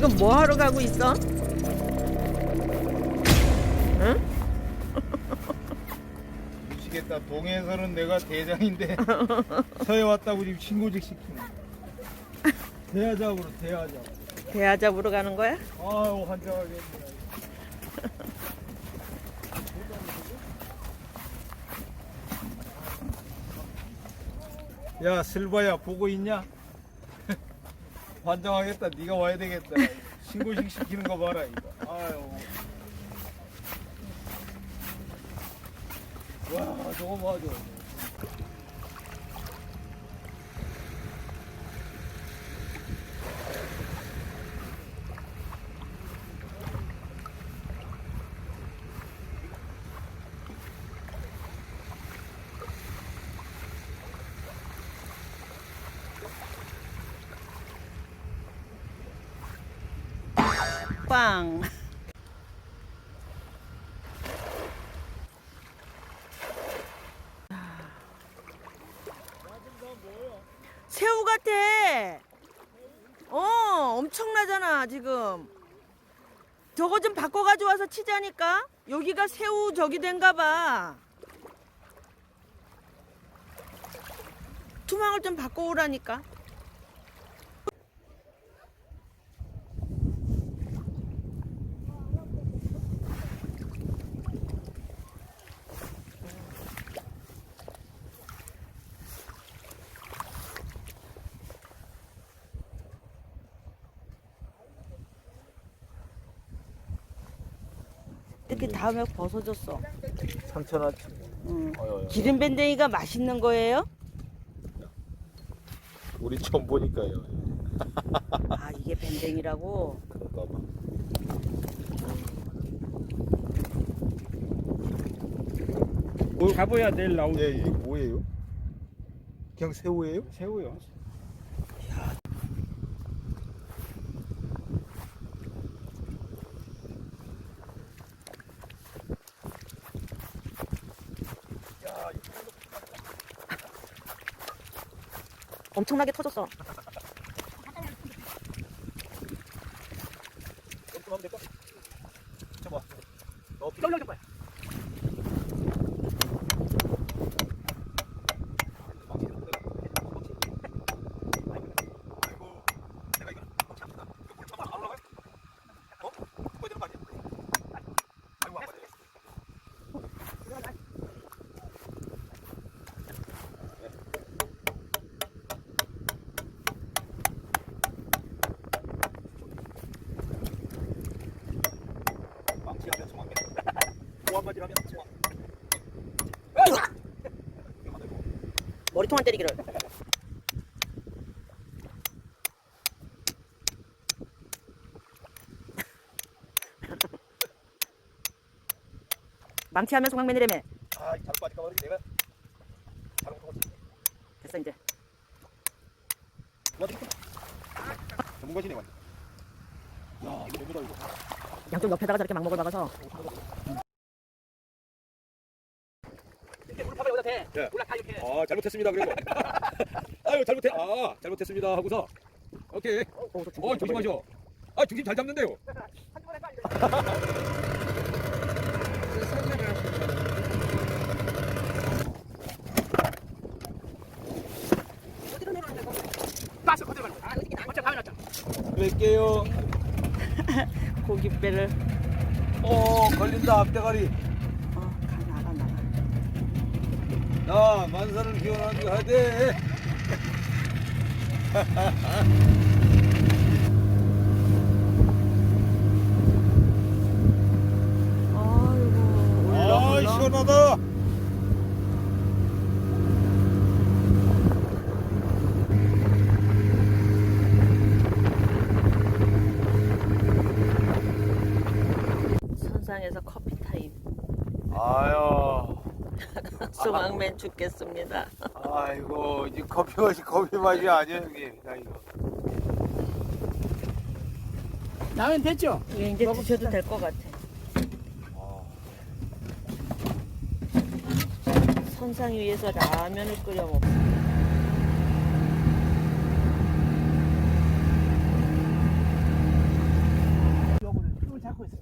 지금 뭐 하러 가고 있어? 응? 미치겠다. 동해에서는 내가 대장인데 서해 왔다고 지금 신고직 시키네. 대하자고로 대하자. 대하 잡으러 가는 거야? 아유 환장하겠네. 야 슬바야 보고 있냐? 환장하겠다. 네가 와야 되겠다. 신고식 시키는 거 봐라 이거. 아유. 와 저거 봐 저거. 빵. 새우 같아. 어, 엄청나잖아, 지금. 저거 좀 바꿔가지고 와서 치자니까? 여기가 새우 저기 된가 봐. 투망을 좀 바꿔 오라니까. 이렇게 다음에 벗어졌어. 상처났지. 응. 어여, 기름 밴댕이가 맛있는 거예요? 우리 처음 보니까요. 아 이게 밴댕이라고? 그런가 봐. 뭐 가봐야 내일 나오지. 예, 이게 뭐예요? 그냥 새우예요? 새우요. 엄청나게 터졌어. 이렇게 하면 될까? 잡아. 너 피- 떨려줄 거야. 아이고, 내가 이거 먹지 않는다. 이거 물 처음 안 올라가요? 어? 먹어야 되는 거 아니야? 아이고, 안 맞네. 망치하면 송황면. 보안바지라면 송황. 머리통 안 때리기를. 망치하면 송황맨이라며. 아, 이 잘못 빠질까 말이지 내가. 잘못 먹었지. 됐어 이제. 전문가시네 완전. 야, 이거 너무 다 이거. 양쪽 옆에다가 저렇게 막 먹을 박아서. 이렇게. 예. 올라가 이렇게. 아, 잘못했습니다. 그리고. 아유, 잘못해. 아, 잘못했습니다. 하고서. 오케이. 어, 조심하셔. 아, 중심 잘 잡는데요. 거들 말고. 아, 어떻게 먼저 가면 놨죠. 뵐게요. 고깃배를. 어, 걸린다, 앞대가리. 어, 가 나가 나가. 야, 만사를 기원하기 하되. 아이고. 아. 시원하다. 선상에서 커피 타임. 아유. 송황맨 죽겠습니다. 아이고, 이제 커피 맛이 커피 맛이 아니야, 형님. 나 이거. 나면 됐죠. 이게 이제 드셔도 될 것 같아. 아. 선상 위에서 라면을 끓여 먹. 요거를 또 잡고 있어.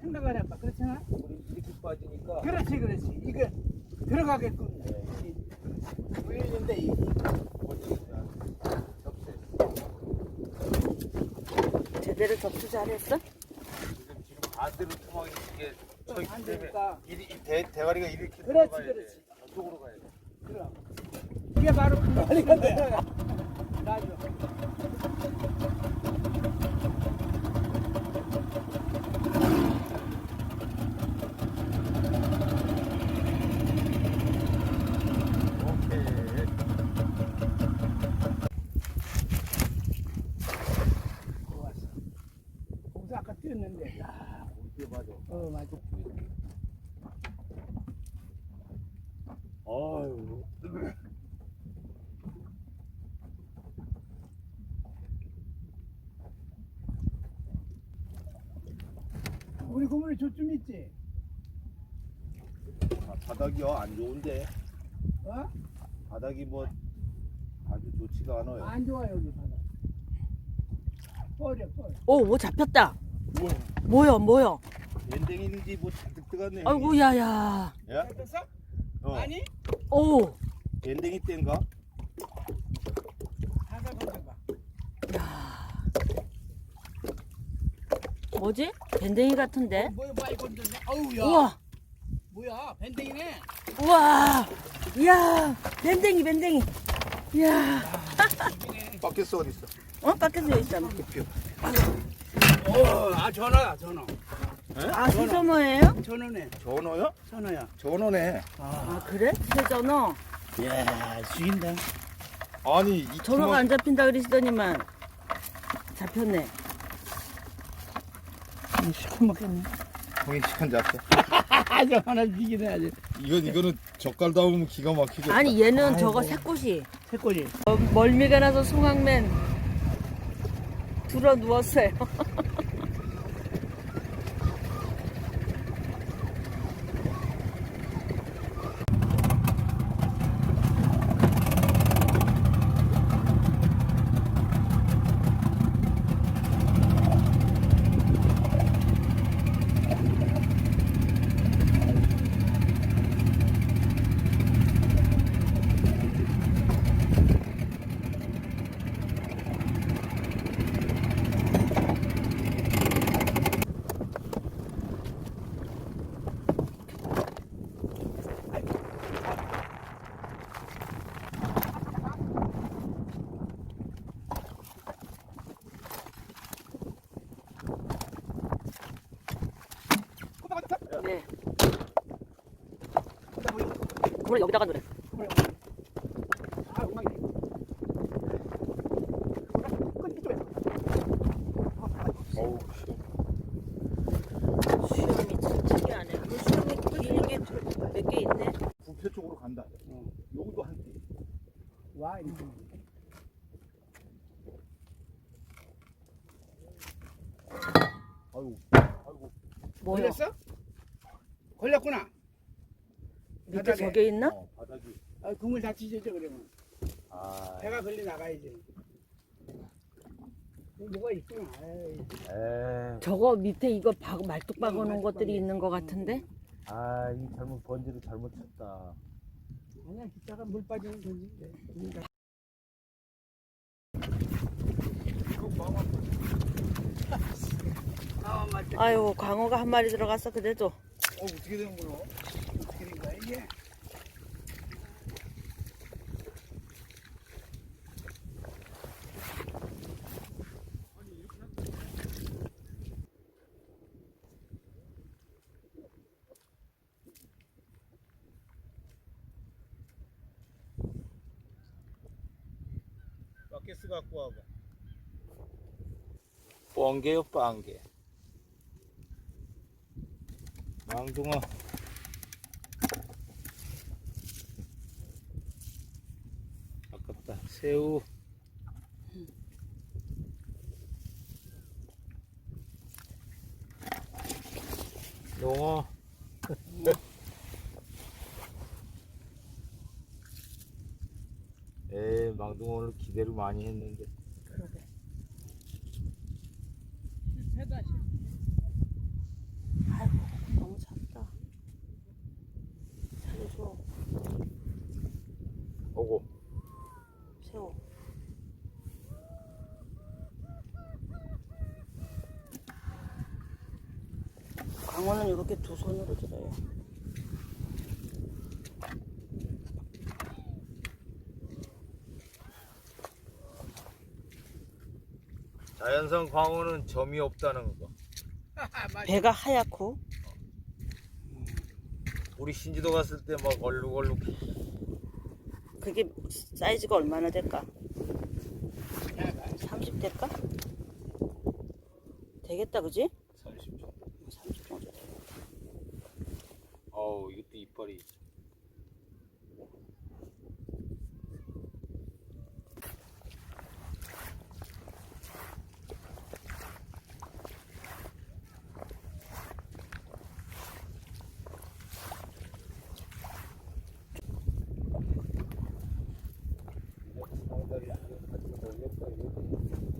생각을 해봐. 그렇잖아? 물이 이렇게 빠지니까 그렇지, 그렇지. 이게 들어가게끔. 보이는데 이 제대로 접수 잘했어? 지금 지금 반대로 투망이 이게 서안 되니까. 이, 이 대, 대가리가 이렇게 그렇지, 들어가야 돼. 그렇지. 저쪽으로 가야 돼. 그럼. 이게 바로 빨리가 들어가. 나죠. 오케이. 좋았어. 거기서 아까 뛰었는데. 야, 이게 맞아. 어, 맞아. 아유. 우리 고문이 저쯤 있지? 아, 바닥이요 안 좋은데 어? 바닥이 뭐 아주 좋지가 않아요. 안 좋아, 여기 바다. 뻘이야, 뻘. 오, 뭐 잡혔다. 뭐야, 뭐야? 밴댕이인지 뭐 잔뜩 뜨갔네. 아이고, 야야. 야? 됐어? 어. 아니? 오, 밴댕이 땐가? 가서 건져봐. 뭐지? 밴댕이 같은데? 뭐야, 많이 건졌네. 어우, 야. 우와, 뭐야, 밴댕이네. 우와. 이야, 밴댕이, 밴댕이. 이야. 바뀌었어 어디 있어? 어, 밖에서 여기 있잖아. 어, 아, 전화야, 전화. 아, 수저모예요? 전화네. 전어요? 전화야. 전어네. 아, 그래? 세전어? 이야, 죽인다. 아니 이 전어가 안 잡힌다 그러시더니만 잡혔네. 시커 먹겠네. 형이 시간 잡혀. 아주 하나 죽이네, 아주. 이건 이거는 젓갈 담으면 기가 막히겠다. 아니, 얘는 저거 아이고. 새꽃이. 새꼬지. 어, 멀미가 나서 송악맨 들어 누웠어요. 그걸 여기다가 놓래. 아, 엉망이네. 끝 이쪽에. 어우 시원. 수염이 참 특이하네. 그 수염이 길는 게몇 개 있네. 부패 쪽으로 간다. 여기도 한 띠. 와, 이거. 아이고. 아이고. 뭐야? 걸렸어? 걸렸구나. 밑에 바닥에. 저게 있나? 어, 바닥이. 아, 국물 다 찢어져 그러면. 아. 배가 걸리 나가야지. 뭐가 있구나. 에이. 에. 저거 밑에 이거 박, 말뚝 박아 놓은 것들이 있는 것 같은데? 아, 이 잘못 번지를 잘못 쳤다. 아니야, 기차가 물 빠지는 건데. 아, 맞다. 아유, 광어가 한 마리 들어갔어, 그래도. 어, 어떻게 된 거야? 이게? 바켓스 갖고 와봐. 뻥개요, 빵개. 망둥어. 새우. 농어. 에 망둥어를 기대를 많이 했는데. 광어는 이렇게 두 손으로 들어요. 자연산 광어는 점이 없다는 거. 배가 하얗고 우리 신지도 갔을 때 막 얼룩얼룩 그게 사이즈가 얼마나 될까? 30 될까? 되겠다 그지? 30 정도 30 정도 되겠다. 어우 이것도 이빨이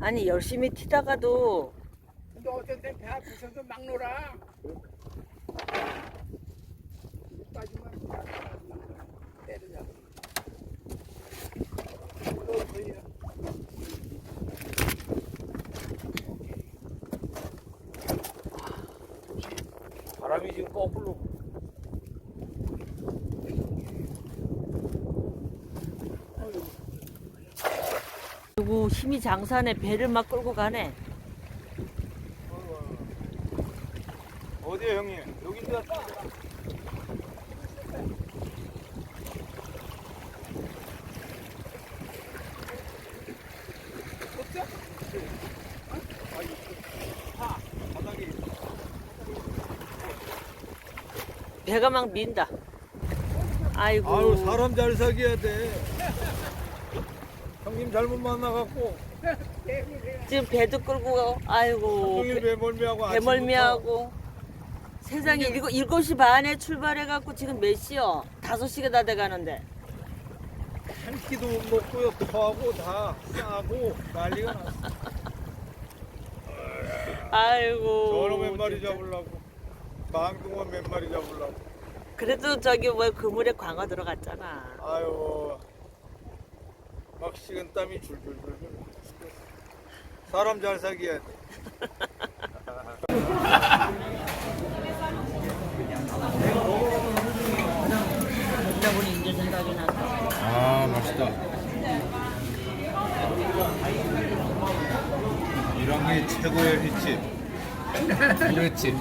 아니 열심히 튀다가도 근데 어떤 땐배 아프셔서 막 놀아. 빠지면 때리자. 또 거기야. 바람이 지금 거꾸로 그리고 힘이 장산에 배를 막 끌고 가네. 어디야 형님 여긴데 배가 막 민다. 아이고. 아유 사람 잘 사귀어야 돼 형님 잘못 만나갖고 지금 배도 끌고 가. 아이고. 형님 배멀미하고 배멀미하고. 세상에 일곱, 일곱 시 반에 출발해갖고 지금 몇 시요? 다섯 시가 다 돼가는데. 한 끼도 못 먹고요 토하고 다 싸고 난리가 났어 아이고. 저놈 몇 마리 잡으려고 망둥어 몇 마리 잡으려고 그래도 저기 뭐 그물에 광어 들어갔잖아. 아유 막 식은 땀이 줄줄줄줄 사람 잘돼 먹다. 아 맛있다. 게 최고의 횟집. 그렇지.